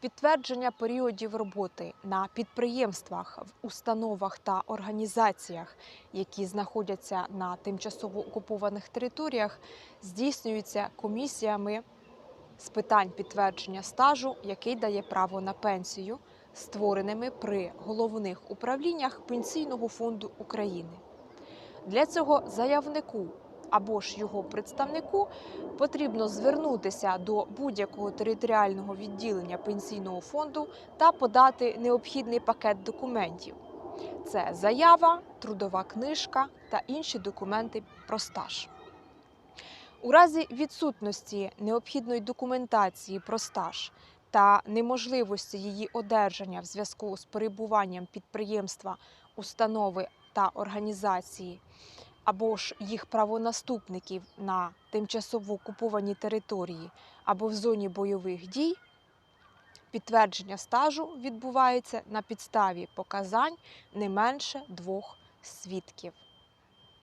Підтвердження періодів роботи на підприємствах, в установах та організаціях, які знаходяться на тимчасово окупованих територіях, здійснюються комісіями з питань підтвердження стажу, який дає право на пенсію, створеними при головних управліннях Пенсійного фонду України. Для цього заявнику або ж його представнику потрібно звернутися до будь-якого територіального відділення пенсійного фонду та подати необхідний пакет документів. Це заява, трудова книжка та інші документи про стаж. У разі відсутності необхідної документації про стаж та неможливості її одержання в зв'язку з перебуванням підприємства, установи та організації або ж їх правонаступників на тимчасово окупованій території або в зоні бойових дій, підтвердження стажу відбувається на підставі показань не менше двох свідків.